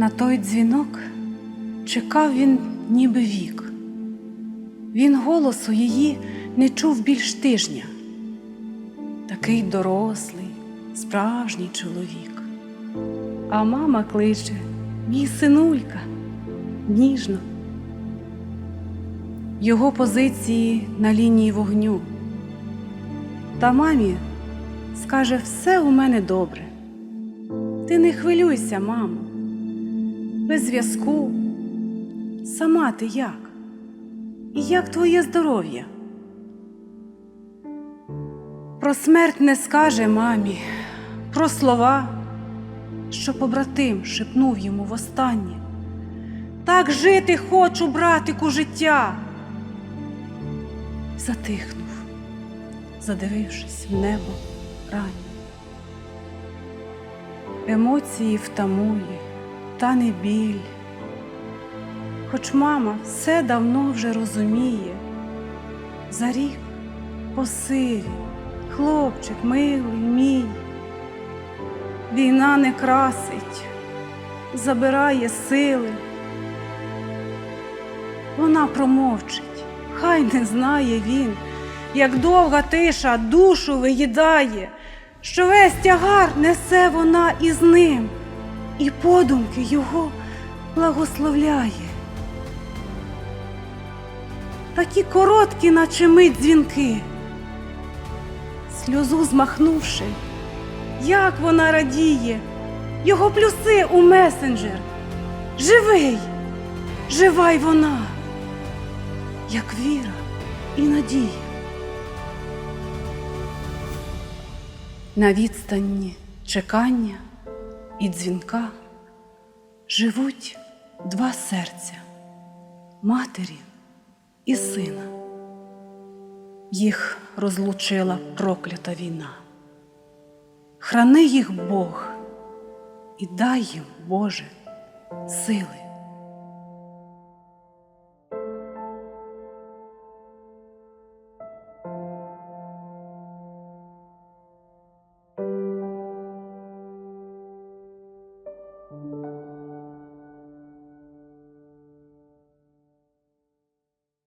На той дзвінок чекав він ніби вік. Він голосу її не чув більш тижня. Такий дорослий, справжній чоловік. А мама кличе мій синулька ніжно. Його позиції на лінії вогню. Та мамі скаже, все у мене добре. Ти не хвилюйся, мамо. Без зв'язку. Сама ти як? І як твоє здоров'я? Про смерть не скаже мамі, про слова, що побратим шепнув йому востаннє. Так жити хочу, братику, життя. Затихнув, задивившись в небо раннє. Емоції втамує, та не біль. Хоч мама все давно вже розуміє. За рік посиві, хлопчик милий мій. Війна не красить, забирає сили. Вона промовчить, хай не знає він, як довга тиша душу виїдає, що весь тягар несе вона із ним, і подумки його благословляє. Такі короткі, наче мить дзвінки, сльозу змахнувши, як вона радіє, його плюси у месенджер. Живий, жива й вона, як віра і надія. На відстані чекання і дзвінка живуть два серця матері і сина. Їх розлучила проклята війна. Храни їх Бог і дай їм, Боже, сили